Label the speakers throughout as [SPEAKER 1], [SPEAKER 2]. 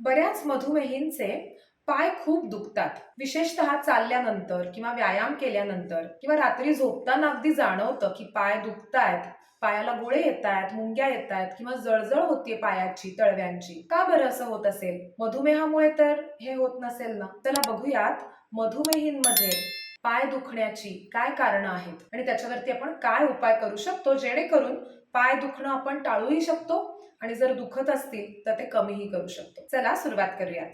[SPEAKER 1] बऱ्याच मधुमेहींचे पाय खूप दुखतात. विशेषतः चालल्यानंतर किंवा व्यायाम केल्यानंतर किंवा रात्री झोपताना अगदी जाणवतं की पाय दुखतायत पायाला गोळे येत आहेत मुंग्या येत आहेत किंवा जळजळ होतीये पायाची तळव्यांची. का बरं असं होत असेल? मधुमेहामुळे तर हे होत नसेल ना? चला बघूयात मधुमेहींमध्ये पाय दुखण्याची काय कारणं आहेत आणि त्याच्यावरती आपण काय उपाय करू शकतो जेणेकरून पाय दुखणं आपण टाळूही शकतो आणि जर दुखत असतील तर ते कमीही करू शकतो. चला सुरुवात करूयात.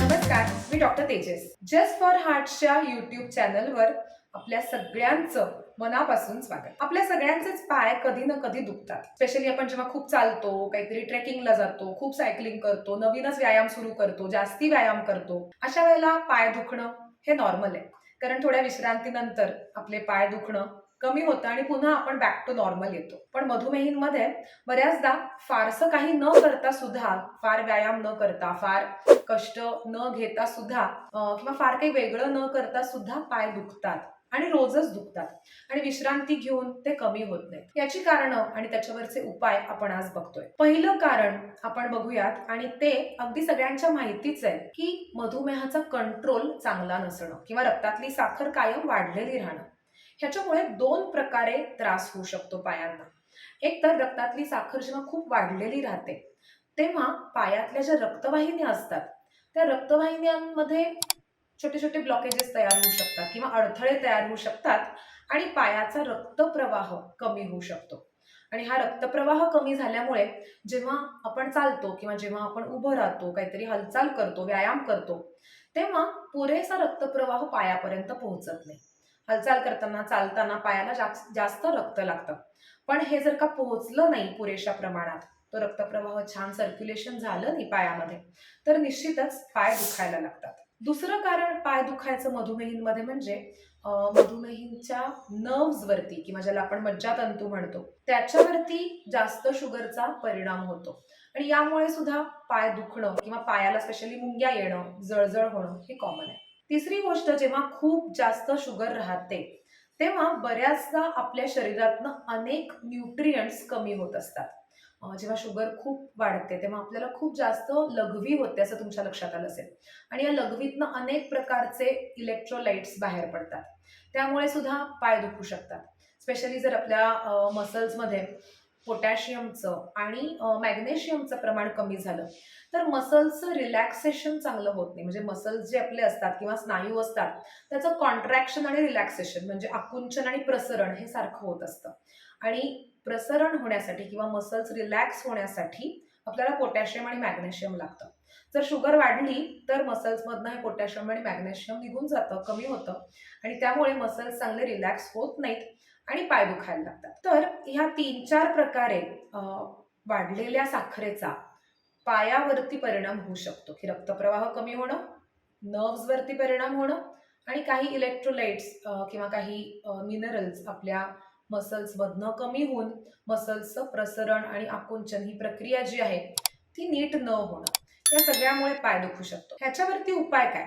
[SPEAKER 1] नमस्कार मी डॉक्टर तेजस. जस्ट फॉर हार्टच्या युट्यूब चॅनलवर आपल्या सगळ्यांचं मनापासून स्वागत. आपल्या सगळ्यांचेच पाय कधी ना कधी दुखतात. स्पेशली आपण जेव्हा खूप चालतो काहीतरी ट्रेकिंगला जातो खूप सायकलिंग करतो नवीनच व्यायाम सुरू करतो जास्ती व्यायाम करतो अशा वेळेला पाय दुखणं हे नॉर्मल आहे. कारण थोड्या विश्रांतीनंतर आपले पाय दुखणं कमी होतं आणि पुन्हा आपण बॅक टू नॉर्मल येतो. पण मधुमेहींमध्ये बऱ्याचदा फारसं काही न करता सुद्धा फार व्यायाम न करता फार कष्ट न घेता सुद्धा किंवा फार काही वेगळं न करता सुद्धा पाय दुखतात. आणि रोजच दुखतात. आणि विश्रांती घेऊन ते कमी होत नाहीत. याची कारणं आणि त्याच्यावरचे उपाय आपण आज बघतोय. पहिलं कारण आपण बघूयात आणि ते अगदी सगळ्यांच्या माहितीच आहे की मधुमेहाचा कंट्रोल चांगला नसणं किंवा रक्तातली साखर कायम वाढलेली राहणं. ह्याच्यामुळे दोन प्रकारे त्रास होऊ शकतो पायांना. एक तर रक्तातली साखर जेव्हा खूप वाढलेली राहते तेव्हा पायातल्या ज्या रक्तवाहिन्या असतात त्या रक्तवाहिन्यांमध्ये छोटे छोटे ब्लॉकेजेस तयार होऊ शकतात किंवा अडथळे तयार होऊ शकतात आणि पायाचा रक्तप्रवाह कमी होऊ शकतो. आणि हा रक्तप्रवाह कमी झाल्यामुळे जेव्हा आपण चालतो किंवा जेव्हा आपण उभं राहतो काहीतरी हालचाल करतो व्यायाम करतो तेव्हा पुरेसा रक्तप्रवाह पायापर्यंत पोहोचत नाही. हालचाल करताना चालताना पायाला जास्त जास्त रक्त लागतं. पण हे जर का पोहोचलं नाही पुरेशा प्रमाणात तो रक्तप्रवाह छान सर्क्युलेशन झालं नाही पायामध्ये तर निश्चितच पाय दुखायला लागतात. दुसरं कारण पाय दुखायचं मधुमेहींमध्ये म्हणजे मधुमेहींच्या नर्व्ज वरती किंवा ज्याला आपण मज्जातंतू म्हणतो त्याच्यावरती जास्त शुगरचा परिणाम होतो. आणि यामुळे सुद्धा पाय दुखणं किंवा पायाला स्पेशली मुंग्या येणं जळजळ होणं हे कॉमन आहे. तिसरी गोष्ट जेव्हा खूप जास्त शुगर राहते तेव्हा बऱ्याचदा आपल्या शरीरातनं अनेक न्यूट्रियंट्स कमी होत असतात. जेव्हा शुगर खूप वाढते तेव्हा आपल्याला खूप जास्त लघवी होते असं तुमच्या लक्षात आलं असेल. आणि या लघवीतनं अनेक प्रकारचे इलेक्ट्रोलाइट्स बाहेर पडतात. त्यामुळे सुद्धा पाय दुखू शकतात. स्पेशली जर आपल्या मसल्समध्ये पोटॅशियमचं आणि मॅग्नेशियमचं प्रमाण कमी झालं तर मसल्सचं रिलॅक्सेशन चांगलं होत नाही. म्हणजे मसल्स जे आपले असतात किंवा स्नायू असतात त्याचं कॉन्ट्रॅक्शन आणि रिलॅक्सेशन म्हणजे आकुंचन आणि प्रसरण हे सारखं होत असतं. आणि प्रसरण होण्यासाठी किंवा मसल्स रिलॅक्स होण्यासाठी आपल्याला पोटॅशियम आणि मॅग्नेशियम लागतं. जर शुगर वाढली तर मसल्समधनं हे पोटॅशियम आणि मॅग्नेशियम निघून जातं कमी होतं. आणि त्यामुळे मसल्स चांगले रिलॅक्स होत नाहीत आणि पाय दुखायला लागतात. तर ह्या तीन चार प्रकारे वाढलेल्या साखरेचा पायावरती परिणाम होऊ शकतो की रक्तप्रवाह कमी होणं नर्व्सवरती परिणाम होणं आणि काही इलेक्ट्रोलाइट्स किंवा काही मिनरल्स आपल्या मसल्समधनं कमी होऊन मसल्सचं प्रसरण आणि आकुंचन ही प्रक्रिया जी आहे ती नीट न होणं या सगळ्यामुळे पाय दुखू शकतो. ह्याच्यावरती उपाय काय?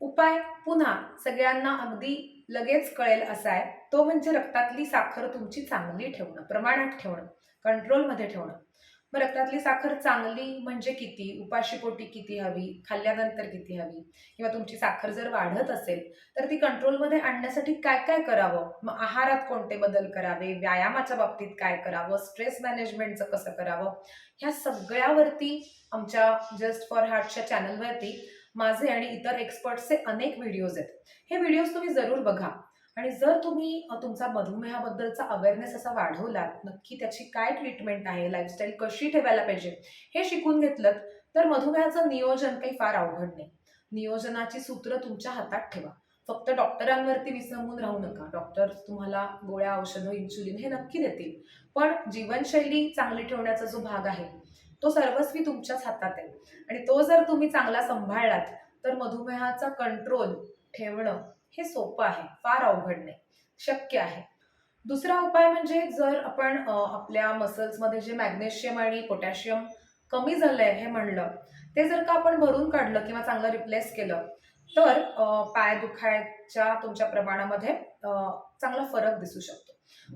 [SPEAKER 1] उपाय पुन्हा सगळ्यांना अगदी लगेच कळेल असा आहे. तो म्हणजे रक्तातली साखर तुमची चांगली ठेवणं प्रमाणात ठेवणं कंट्रोलमध्ये ठेवणं. मग रक्तातली साखर चांगली म्हणजे किती? उपाशीपोटी किती हवी? खाल्ल्यानंतर किती हवी? किंवा तुमची साखर जर वाढत असेल तर ती कंट्रोलमध्ये आणण्यासाठी काय काय करावं? मग आहारात कोणते बदल करावे? व्यायामाच्या बाबतीत काय करावं? स्ट्रेस मॅनेजमेंटचं कसं करावं? ह्या सगळ्यावरती आमच्या जस्ट फॉर हार्टच्या चॅनलवरती माझे आणि इतर एक्सपर्ट्सचे अनेक व्हिडिओज आहेत. हे व्हिडिओज तुम्ही जरूर बघा. आणि जर तुम्ही तुमचा मधुमेहाबद्दलचा अवेअरनेस असा वाढवलात नक्की त्याची काय ट्रीटमेंट आहे लाईफस्टाईल कशी ठेवायला पाहिजे हे शिकून घेतलं तर मधुमेहाचं नियोजन काही फार अवघड नाही. नियोजनाची सूत्र तुमच्या हातात ठेवा. फक्त डॉक्टरांवरती विसंबून राहू नका. डॉक्टर तुम्हाला गोळ्या औषधं इन्सुलिन हे नक्की देतील. पण जीवनशैली चांगली ठेवण्याचा जो भाग आहे तो सर्वस्वी तुमच्याच हातात आहे. आणि तो जर तुम्ही चांगला सांभाळलात तर मधुमेहाचा कंट्रोल ठेवणं हे सोपं आहे फार अवघड नाही शक्य आहे. दुसरा उपाय म्हणजे जर आपण आपल्या मसल्समध्ये जे मॅग्नेशियम आणि पोटॅशियम कमी झालंय हे म्हणलं ते जर का आपण भरून काढलं किंवा चांगलं रिप्लेस केलं तर पाय दुखायच्या तुमच्या प्रमाणामध्ये चांगला फरक दिसू शकतो.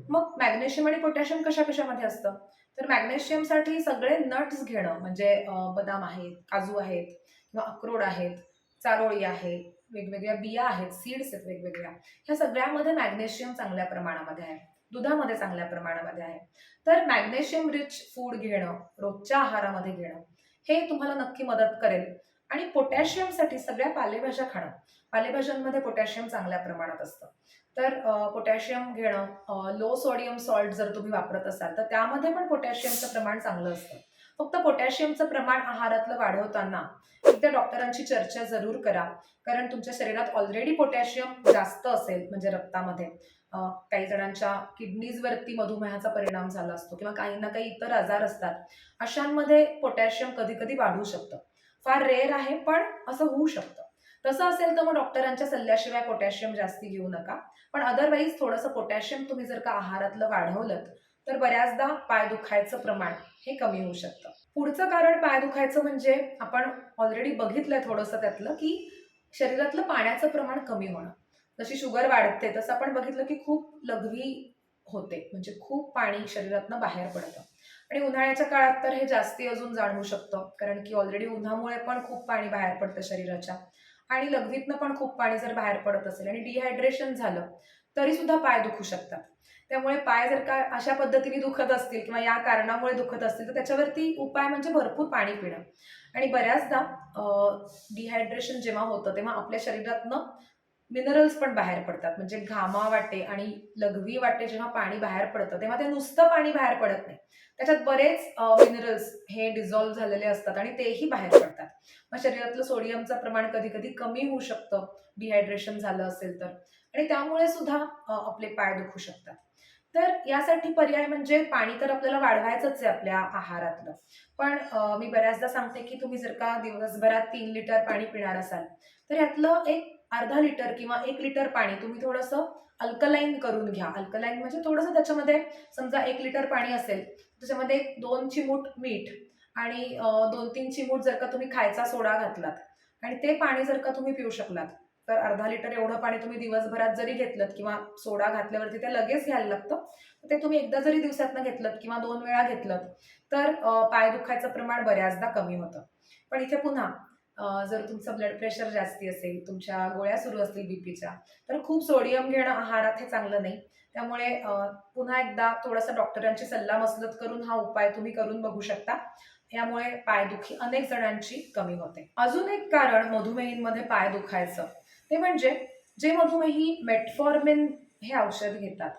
[SPEAKER 1] मग मॅग्नेशियम आणि पोटॅशियम कशा कशामध्ये असतं? तर मॅग्नेशियमसाठी सगळे नट्स घेणं म्हणजे बदाम आहेत काजू आहेत किंवा अक्रोड आहेत चारोळी आहे वेगवेगळ्या बिया आहेत सीड्स आहेत वेगवेगळ्या. ह्या सगळ्यामध्ये मॅग्नेशियम चांगल्या प्रमाणामध्ये आहे. दुधामध्ये चांगल्या प्रमाणामध्ये आहे. तर मॅग्नेशियम रिच फूड घेणं रोजच्या आहारामध्ये घेणं हे तुम्हाला नक्की मदत करेल. आणि पोटॅशियमसाठी सगळ्या पालेभाज्या खाणं. पालेभाज्यांमध्ये पोटॅशियम चांगल्या प्रमाणात असतं. तर पोटॅशियम घेणं लो सोडियम सॉल्ट जर तुम्ही वापरत असाल तर त्यामध्ये पण पोटॅशियमचं प्रमाण चांगलं असतं. फक्त पोटॅशियमचं प्रमाण आहारातलं वाढवताना एकदा डॉक्टरांची चर्चा जरूर करा. कारण तुमच्या शरीरात ऑलरेडी पोटॅशियम जास्त असेल म्हणजे रक्तामध्ये. काही जणांच्या किडनीजवरती मधुमेहाचा परिणाम झाला असतो किंवा काही ना काही इतर आजार असतात. अशांमध्ये पोटॅशियम कधी कधी वाढू शकतं. फार रेअर आहे पण असं होऊ शकतं. तसं असेल तर मग डॉक्टरांच्या सल्ल्याशिवाय पोटॅशियम जास्ती घेऊ नका. पण अदरवाईज थोडंसं पोटॅशियम तुम्ही जर का आहारातलं वाढवलं तर बऱ्याचदा पाय दुखायचं प्रमाण हे कमी होऊ शकतं. पुढचं कारण पाय दुखायचं म्हणजे आपण ऑलरेडी बघितलंय थोडंसं त्यातलं की शरीरातलं पाण्याचं प्रमाण कमी होणं. जशी शुगर वाढते तसं आपण बघितलं की खूप लघवी होते. म्हणजे खूप पाणी शरीरातनं बाहेर पडतं. आणि उन्हाळ्याच्या काळात तर हे जास्ती अजून जाणवू शकतं. कारण की ऑलरेडी उन्हामुळे पण खूप पाणी बाहेर पडतं शरीराच्या. आणि लघवीतनं पण खूप पाणी जर बाहेर पडत असेल आणि डिहायड्रेशन झालं तरी सुद्धा पाय दुखू शकतात. त्यामुळे पाय जर का अशा पद्धतीने दुखत असतील किंवा या कारणामुळे दुखत असतील तर त्याच्यावरती उपाय म्हणजे भरपूर पाणी पिणं. आणि बऱ्याचदा डिहायड्रेशन जेव्हा होतं तेव्हा आपल्या शरीरातनं मिनरल्स पण बाहेर पडतात. म्हणजे घामा वाटे आणि लघवी वाटे जेव्हा पाणी बाहेर पडतं तेव्हा ते नुसतं पाणी बाहेर पडत नाही. त्याच्यात बरेच मिनरल्स हे डिझॉल्व्ह झालेले असतात आणि तेही बाहेर पडतात. मग शरीरातलं सोडियमचं प्रमाण कधी कधी कमी होऊ शकतं. डिहायड्रेशन झालं असेल तर. आणि त्यामुळे सुद्धा आपले पाय दुखू शकतात. तर यासाठी पर्याय म्हणजे पाणी तर आपल्याला वाढवायचंच आहे आपल्या आहारातलं. पण मी बऱ्याचदा सांगते की तुम्ही जर का दिवसभरात तीन लिटर पाणी पिणार असाल तर यातलं एक अर्धा लिटर किंवा एक लिटर पाणी तुम्ही थोडंसं अल्कलाईन करून घ्या. अल्कलाईन म्हणजे थोडंसं त्याच्यामध्ये समजा एक लिटर पाणी असेल त्याच्यामध्ये दोन चिमूट मीठ आणि दोन तीन चिमूट जर का तुम्ही खायचा सोडा घातलात आणि ते पाणी जर का तुम्ही पिऊ शकलात तर अर्धा लिटर एवढं पाणी तुम्ही दिवसभरात जरी घेतलं किंवा सोडा घातल्यावरती ते लगेच घ्यायला लागतं ते तुम्ही एकदा जरी दिवसातनं घेतलं किंवा दोन वेळा घेतलं तर पाय दुखायचं प्रमाण बऱ्याचदा कमी होतं. पण इथे पुन्हा जर तुमचं ब्लड प्रेशर जास्ती असेल तुमच्या गोळ्या सुरू असतील बीपीच्या तर खूप सोडियम घेणं आहारात हे चांगलं नाही. त्यामुळे पुन्हा एकदा थोडासा डॉक्टरांची सल्ला मसलत करून हा उपाय तुम्ही करून बघू शकता. यामुळे पायदुखी अनेक जणांची कमी होते. अजून एक कारण मधुमेहींमध्ये पाय दुखायचं. ते म्हणजे जे मधुमेही मेटफॉर्मिन हे औषध घेतात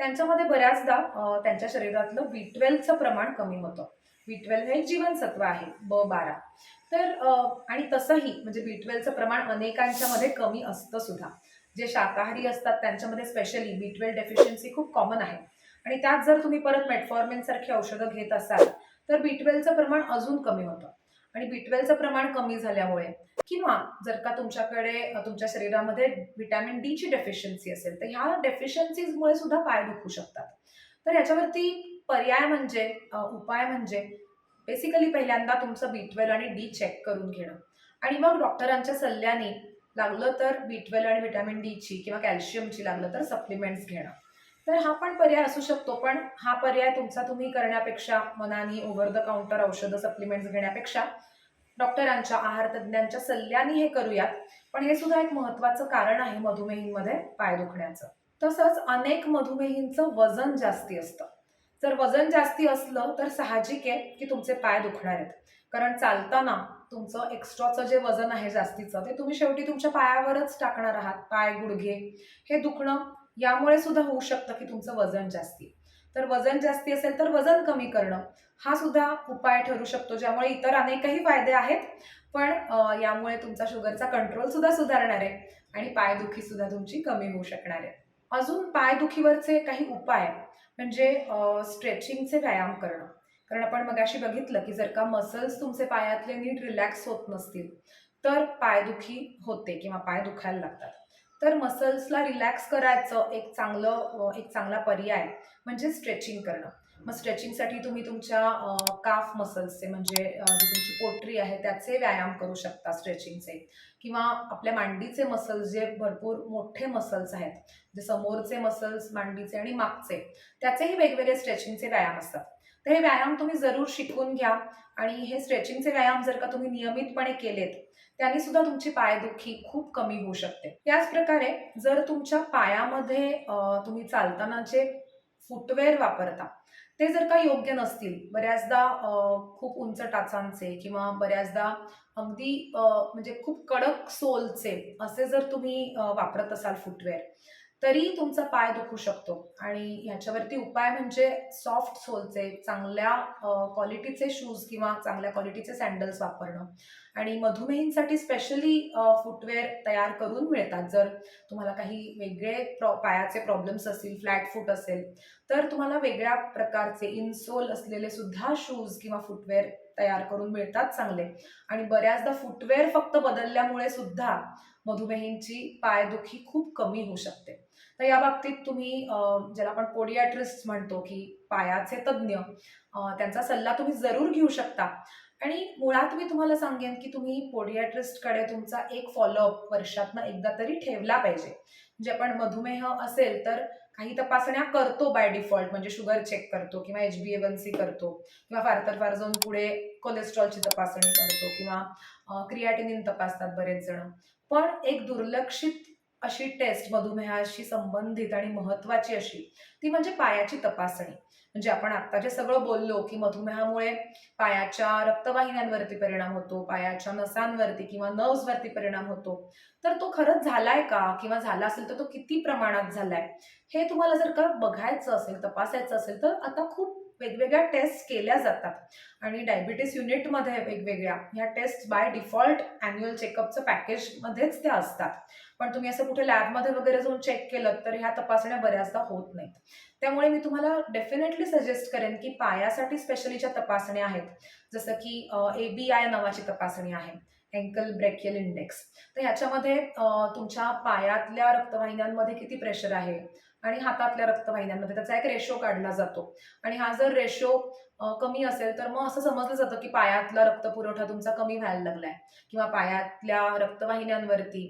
[SPEAKER 1] त्यांच्यामध्ये बऱ्याचदा त्यांच्या शरीरातलं बी ट्वेल्वचं प्रमाण कमी होतं. बी ट्वेल्व हे जीवनसत्व आहे ब बारा तर आणि तसंही म्हणजे बी ट्वेल्वचं प्रमाण अनेकांच्या मध्ये कमी असतं सुद्धा. जे शाकाहारी असतात त्यांच्यामध्ये स्पेशली बी ट्वेल्व डेफिशियन्सी खूप कॉमन आहे. आणि त्यात जर तुम्ही परत मेटफॉर्मिन सारखी औषधं घेत असाल तर बी ट्वेल्वचं प्रमाण अजून कमी होतं. आणि बी ट्वेल्वचं प्रमाण कमी झाल्यामुळे किंवा जर का तुमच्याकडे तुमच्या शरीरामध्ये व्हिटॅमिन डी ची डेफिशियन्सी असेल तर ह्या डेफिशियन्सीजमुळे सुद्धा पाय दुखू शकतात. तर याच्यावरती पर्याय म्हणजे उपाय म्हणजे बेसिकली पहिल्यांदा तुमचं बी ट्वेल्व आणि डी चेक करून घेणं. आणि मग डॉक्टरांच्या सल्ल्याने लागलं तर बी ट्वेल्व आणि व्हिटॅमिन डीची किंवा कॅल्शियमची लागलं तर सप्लिमेंट्स घेणं. तर हा पण पर्याय असू शकतो पण हा पर्याय तुमचा तुम्ही करण्यापेक्षा मनाने ओव्हर द काउंटर औषधं सप्लिमेंट्स घेण्यापेक्षा डॉक्टरांच्या आहार तज्ज्ञांच्या सल्ल्याने हे करूयात. पण हे सुद्धा एक महत्वाचं कारण आहे मधुमेहींमध्ये पाय दुखण्याचं. तसंच अनेक मधुमेहींचं वजन जास्ती असतं. जर वजन जास्ती असलं तर साहजिक आहे की तुमचे पाय दुखणार आहेत. कारण चालताना तुमचं एक्स्ट्राचं जे वजन आहे जास्तीचं ते तुम्ही शेवटी तुमच्या पायावरच टाकणार आहात. पाय गुडघे हे दुखणं यामुळे सुद्धा होऊ शकतं की तुमचं वजन जास्ती तर वजन जास्ती असेल तर वजन कमी करणं हा सुद्धा उपाय ठरू शकतो ज्यामुळे इतर अनेकही फायदे आहेत. पण यामुळे तुमचा शुगरचा कंट्रोल सुद्धा सुधारणार आहे आणि पायदुखी सुद्धा तुमची कमी होऊ शकणार आहे. अजून पायदुखीवरचे काही उपाय म्हणजे स्ट्रेचिंगचे व्यायाम करणं. कारण आपण मगाशी बघितलं की जर का मसल्स तुमचे पायातले नीट रिलॅक्स होत नसतील तर पायदुखी होते किंवा पाय दुखायला लागतात. तर मसल्सला रिलॅक्स करायचं एक चांगलं एक चांगला पर्याय म्हणजे स्ट्रेचिंग करणं. मग स्ट्रेचिंगसाठी तुम्ही तुमच्या काफ मसल्सचे म्हणजे तुमची पोटरी आहे त्याचे व्यायाम करू शकता स्ट्रेचिंगचे किंवा आपल्या मांडीचे मसल्स जे भरपूर मोठे मसल्स आहेत जे समोरचे मसल्स मांडीचे आणि मागचे त्याचेही वेगवेगळे स्ट्रेचिंगचे व्यायाम असतात. तर हे व्यायाम तुम्ही जरूर शिकून घ्या आणि हे स्ट्रेचिंगचे व्यायाम जर का तुम्ही नियमितपणे केलेत त्यांनी सुद्धा तुमची पायदुखी खूप कमी होऊ शकते. याच प्रकारे जर तुमच्या पायामध्ये तुम्ही चालताना जे फुटवेअर वापरता ते जर का योग्य नसतील बऱ्याचदा खूप उंच टाचांचे किंवा बऱ्याचदा अगदी म्हणजे खूप कडक सोलचे असे जर तुम्ही वापरत असाल फुटवेअर तरी तुमचा पाय दुखू शकतो. आणि ह्याच्यावरती उपाय म्हणजे सॉफ्ट सोलचे चांगल्या क्वालिटीचे शूज किंवा चांगल्या क्वालिटीचे सँडल्स वापरणं. आणि मधुमेहींसाठी स्पेशली फुटवेअर तयार करून मिळतात. जर तुम्हाला काही वेगळे प्रॉ पायाचे प्रॉब्लेम्स असतील फ्लॅट फूट असेल तर तुम्हाला वेगळ्या प्रकारचे इनसोल असलेले सुद्धा शूज किंवा फुटवेअर तयार करून मिळतात चांगले. आणि बऱ्याचदा फुटवेअर फक्त बदलल्यामुळे सुद्धा मधुमेहींची पायदुखी खूप कमी होऊ शकते. तर या बाबतीत तुम्ही ज्याला आपण पोडियाट्रिस्ट म्हणतो की पायाचे तज्ज्ञ त्यांचा सल्ला तुम्ही जरूर घेऊ शकता. आणि मुळात मी तुम्हाला सांगेन की तुम्ही पोडियाट्रिस्टकडे तुमचा एक फॉलोअप वर्षातनं एकदा तरी ठेवला पाहिजे. म्हणजे आपण मधुमेह असेल तर काही तपासण्या करतो बाय डिफॉल्ट म्हणजे शुगर चेक करतो किंवा H B A one C करतो किंवा फार तर फार जाऊन पुढे कोलेस्ट्रॉलची तपासणी करतो किंवा क्रियाटिनिन तपासतात बरेच जण. पण एक दुर्लक्षित अशी टेस्ट मधुमेहाशी संबंधित आणि महत्वाची अशी ती म्हणजे पायाची तपासणी. म्हणजे आपण आत्ता जे सगळं बोललो की मधुमेहामुळे पायाच्या रक्तवाहिन्यांवरती परिणाम होतो पायाच्या नसांवरती किंवा नर्व्सवरती परिणाम होतो तर तो खरंच झालाय का किंवा झाला असेल तर तो किती प्रमाणात झालाय हे तुम्हाला जर का बघायचं असेल तपासायचं असेल तर आता खूप वेगवेगळ्या टेस्ट केल्या जातात. आणि डायबिटीस युनिटमध्ये वेगवेगळ्या ह्या टेस्ट बाय डिफॉल्ट अॅन्युअल चेकअपचं पॅकेजमध्येच त्या असतात. पण तुम्ही असं कुठे लॅबमध्ये वगैरे जाऊन चेक केलं तर ह्या तपासण्या बऱ्याचदा होत नाहीत. त्यामुळे मी तुम्हाला डेफिनेटली सजेस्ट करेन की पायासाठी स्पेशली ज्या तपासण्या आहेत जसं की ए बी आय नावाची तपासणी आहे अँकल ब्रेकियल इंडेक्स तर ह्याच्यामध्ये तुमच्या पायातल्या रक्तवाहिन्यांमध्ये किती प्रेशर आहे? आणि हातातल्या रक्तवाहिन्यांमध्ये त्याचा एक रेशो काढला जातो. आणि हा जर रेशो कमी असेल तर मग असं समजलं जातं की पायातला रक्तपुरवठा तुमचा कमी व्हायला लागलाय. किंवा पायातल्या रक्तवाहिन्यांवरती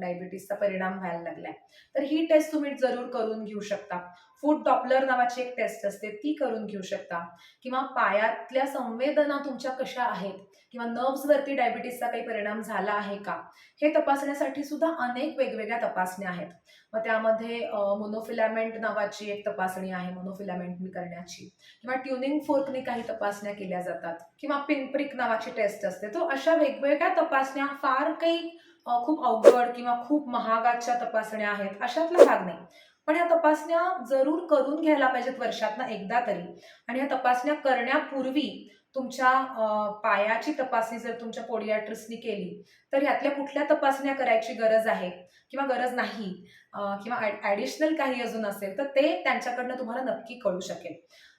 [SPEAKER 1] डायबिटीसचा परिणाम व्हायला लागलाय. तर ही टेस्ट तुम्ही जरूर करून घेऊ शकता. फूड डॉपलर नावाची एक टेस्ट असते ती करून घेऊ शकता. किंवा पायातल्या संवेदना तुमच्या कशा आहेत किंवा नर्व्सवरती डायबिटीसचा काही परिणाम झाला आहे का? हे तपासण्यासाठी सुद्धा अनेक वेगवेगळ्या तपासण्या आहेत. मग त्यामध्ये मोनोफिलॅमेंट नावाची एक तपासणी आहे मोनोफिलॅमेंटनी करण्याची. किंवा ट्युनिंग फोर्कनी काही तपासण्या केल्या जातात. किंवा पिनप्रिक नावाची टेस्ट असते. तो अशा वेगवेगळ्या तपासण्या फार काही खूप अवघड किंवा खूप महागाच्या तपासण्या आहेत अशातला भाग नाही. पण या तपासण्या जरूर करून घ्यायला पाहिजेत वर्षातनं एकदा तरी. आणि या तपासण्या करण्यापूर्वी तुमच्या पायाची तपासणी जर तुमच्या पोडियाट्रिस्टनी केली तर ह्यातल्या कुठल्या तपासण्या करायची गरज आहे? किंवा गरज नाही किंवा ॲडिशनल काही अजून असेल तर ते त्यांच्याकडनं तुम्हाला नक्की कळू शकेल.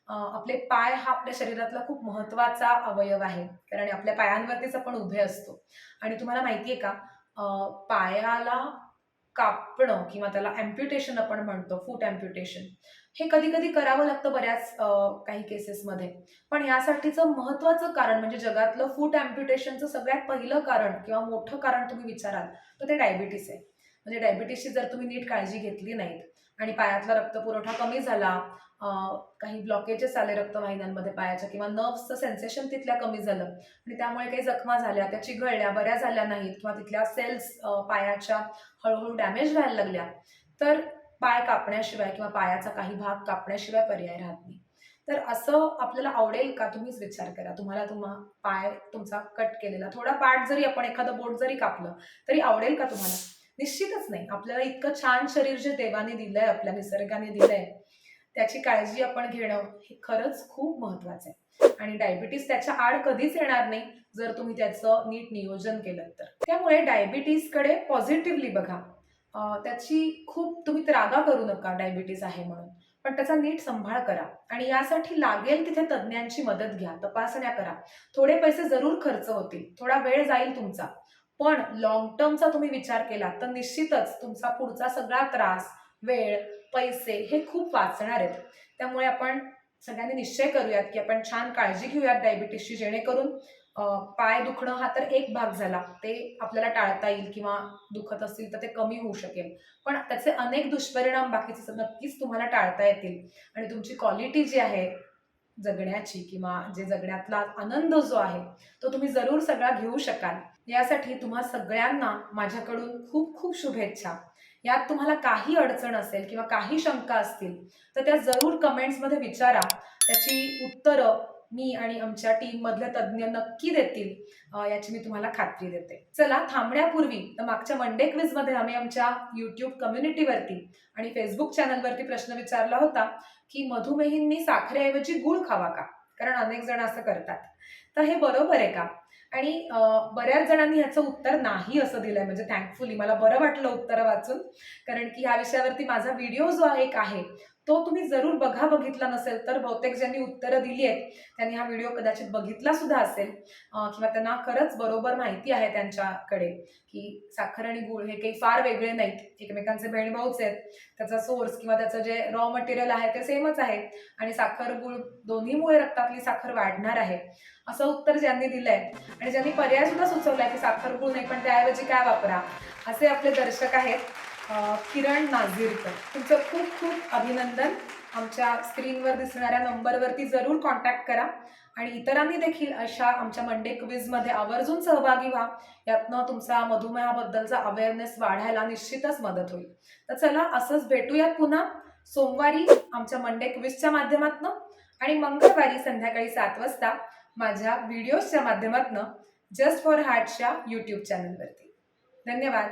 [SPEAKER 1] आपले पाय हा आपल्या शरीरातला खूप महत्त्वाचा अवयव आहे कारण आपल्या पायांवरतीच आपण उभे असतो. आणि तुम्हाला माहिती आहे का पायाला कापणं किंवा त्याला अँप्युटेशन आपण म्हणतो फूट अँप्युटेशन हे कधी कधी करावं लागतं बऱ्याच काही केसेसमध्ये पण यासाठीचं महत्वाचं कारण म्हणजे जगातलं फूट अँप्युटेशनचं सगळ्यात पहिलं कारण किंवा मोठं कारण तुम्ही विचाराल तर ते डायबिटीस आहे. म्हणजे डायबिटीसची जर तुम्ही नीट काळजी घेतली नाहीत आणि पायातला रक्तपुरवठा कमी झाला काही ब्लॉकेजेस आले रक्तवाहिन्यांमध्ये पायाच्या किंवा नर्व्सचं सेन्सेशन तिथल्या कमी झालं आणि त्यामुळे काही जखमा झाल्या त्या चिघळल्या बऱ्या झाल्या नाहीत किंवा तिथल्या सेल्स पायाच्या हळूहळू डॅमेज व्हायला लागल्या तर पाय कापण्याशिवाय किंवा पायाचा काही भाग कापण्याशिवाय पर्याय राहत नाही. तर असं आपल्याला आवडेल का? तुम्हीच विचार करा. तुम्हाला तुम्हा पाय तुमचा कट केलेला थोडा पार्ट जरी आपण एखादं बोट जरी कापलं तरी आवडेल का तुम्हाला? निश्चितच नाही. आपल्याला इतकं छान शरीर जे देवाने दिलंय आपल्या निसर्गाने दिलंय त्याची काळजी आपण घेणं हे खरंच खूप महत्वाचं आहे. आणि डायबिटीस त्याच्या आड कधीच येणार नाही जर तुम्ही त्याचं नीट नियोजन केलं तर. त्यामुळे डायबिटीसकडे पॉझिटिव्हली बघा. त्याची खूप तुम्ही त्रागा करू नका डायबिटीज आहे म्हणून. पण त्याचा नीट सांभाळ करा आणि यासाठी लागेल तिथे तज्ज्ञांची मदत घ्या तपासण्या करा. थोडे पैसे जरूर खर्च होतील थोडा वेळ जाईल तुमचा. पण लॉंग टर्मचा तुम्ही विचार केला तर निश्चितच तुमचा पुढचा सगळा त्रास वेळ पैसे हे खूप वाचणार आहेत. त्यामुळे आपण सगळ्यांनी निश्चय करूयात की आपण छान काळजी घेऊयात डायबिटीसची जेणेकरून पाय दुखणं हा तर एक भाग झाला. ते आपल्याला टाळता येईल किंवा दुखत असतील तर ते कमी होऊ शकेल. पण त्याचे अनेक दुष्परिणाम बाकीचे नक्कीच तुम्हाला टाळता येतील. आणि तुमची क्वालिटी जी आहे जगण्याची किंवा जे जगण्यातला आनंद जो आहे तो तुम्ही जरूर सगळा घेऊ शकाल. यासाठी तुम्हा सगळ्यांना माझ्याकडून खूप खूप शुभेच्छा. यात तुम्हाला काही अडचण असेल किंवा काही शंका असतील तर त्या जरूर कमेंट्समध्ये विचारा. त्याची उत्तरं मी आणि आमच्या टीम मधले तज्ज्ञ नक्की देतील. याची मी तुम्हाला खात्री देते. चला थांबण्यापूर्वी तर मागच्या मंडे क्विजमध्ये आम्ही आमच्या युट्यूब कम्युनिटीवरती आणि फेसबुक चॅनलवरती प्रश्न विचारला होता की मधुमेहींनी साखरेऐवजी गुळ खावा का? कारण अनेक जण असं करतात. तर हे बरोबर आहे का? आणि बऱ्याच जणांनी ह्याचं उत्तर नाही असं दिलंय. म्हणजे थँकफुली मला बरं वाटलं उत्तर वाचून. कारण की ह्या विषयावरती माझा व्हिडिओ जो एक आहे. तो तुम्ही जरूर बघा बघितला नसेल तर बहुतेक ज्यांनी उत्तरं दिली आहेत त्यांनी हा व्हिडिओ कदाचित बघितला सुद्धा असेल. किंवा त्यांना खरंच बरोबर माहिती आहे त्यांच्याकडे की साखर आणि गुळ हे काही फार वेगळे नाहीत. एकमेकांचे बहीणभाऊच आहेत. त्याचा सोर्स किंवा त्याचं जे रॉ मटेरियल आहे ते सेमच आहे. आणि साखर गुळ दोन्हीमुळे रक्तातली साखर वाढणार आहे. असं उत्तर ज्यांनी दिलंय. आणि ज्यांनी पर्याय सुद्धा सुचवलाय की साखर गुळ नाही पण त्याऐवजी काय वापरा? असे आपले दर्शक आहेत. किरण नाझीरकर. तुमचं खूप खूप अभिनंदन. आमच्या स्क्रीनवर दिसणाऱ्या नंबरवरती जरूर कॉन्टॅक्ट करा. आणि इतरांनी देखील अशा आमच्या मंडे क्विजमध्ये आवर्जून सहभागी व्हा. यातनं तुमचा मधुमेहाबद्दलचा अवेअरनेस वाढायला निश्चितच मदत होईल. तर चला असंच भेटूयात पुन्हा. सोमवारी आमच्या मंडे क्विजच्या माध्यमातून. आणि मंगळवारी संध्याकाळी सात वाजता माझ्या व्हिडिओजच्या माध्यमातून. जस्ट फॉर हार्टच्या यूट्यूब चॅनलवरती धन्यवाद.